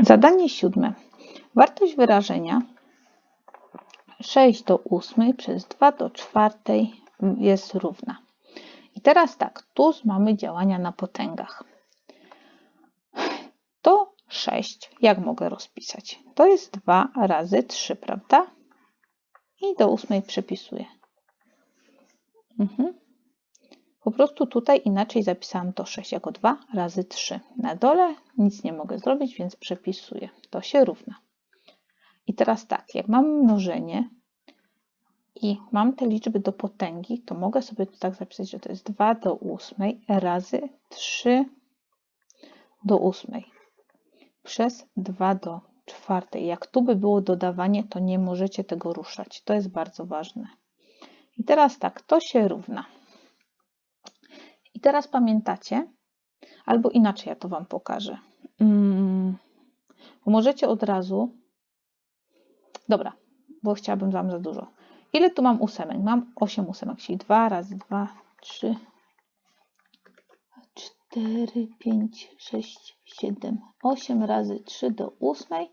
Zadanie siódme. Wartość wyrażenia 6 do 8 przez 2 do 4 jest równa. I teraz tak, tu mamy działania na potęgach. To 6, jak mogę rozpisać? To jest 2 razy 3, prawda? I do 8 przepisuję. Mhm. Po prostu tutaj inaczej zapisałam to 6 jako 2 razy 3. Na dole nic nie mogę zrobić, więc przepisuję. To się równa. I teraz tak, jak mam mnożenie i mam te liczby do potęgi, to mogę sobie tu tak zapisać, że to jest 2 do 8 razy 3 do 8 przez 2 do 4. Jak tu by było dodawanie, to nie możecie tego ruszać. To jest bardzo ważne. I teraz tak, to się równa. Teraz pamiętacie, albo inaczej ja to Wam pokażę. Mm, bo możecie od razu. Dobra, bo chciałabym Wam za dużo. Ile tu mam ósemek? Mam 8 ósemek, czyli 2 razy 2, 3, 4, 5, 6, 7, 8 razy 3 do 8,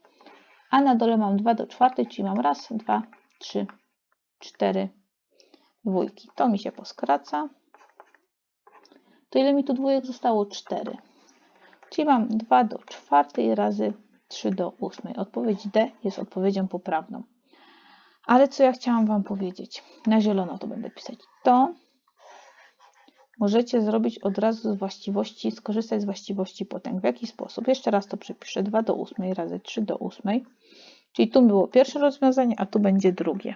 a na dole mam 2 do 4, czyli mam raz, 2, 3, 4 dwójki. To mi się poskraca. To ile mi tu dwójek zostało? 4. Czyli mam 2 do 4 razy 3 do 8. Odpowiedź D jest odpowiedzią poprawną. Ale co ja chciałam Wam powiedzieć? Na zielono to będę pisać. To możecie zrobić od razu z właściwości, skorzystać z właściwości potęg. W jaki sposób? Jeszcze raz to przepiszę. 2 do 8 razy 3 do 8. Czyli tu było pierwsze rozwiązanie, a tu będzie drugie.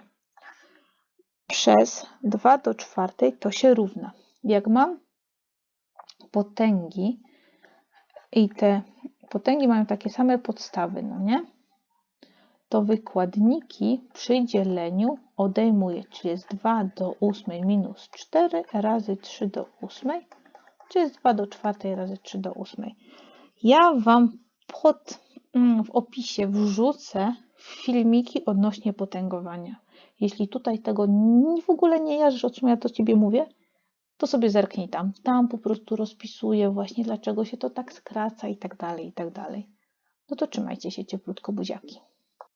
Przez 2 do 4 to się równa. Jak mam potęgi i te potęgi mają takie same podstawy, no nie? To wykładniki przy dzieleniu odejmuję, czyli jest 2 do 8 minus 4 razy 3 do 8, czy jest 2 do 4 razy 3 do 8. Ja Wam pod, mm, w opisie wrzucę filmiki odnośnie potęgowania. Jeśli tutaj tego w ogóle nie jarzysz, o czym ja to Ciebie mówię, to sobie zerknij tam. Tam po prostu rozpisuję właśnie, dlaczego się to tak skraca i tak dalej, i tak dalej. No to trzymajcie się cieplutko buziaki.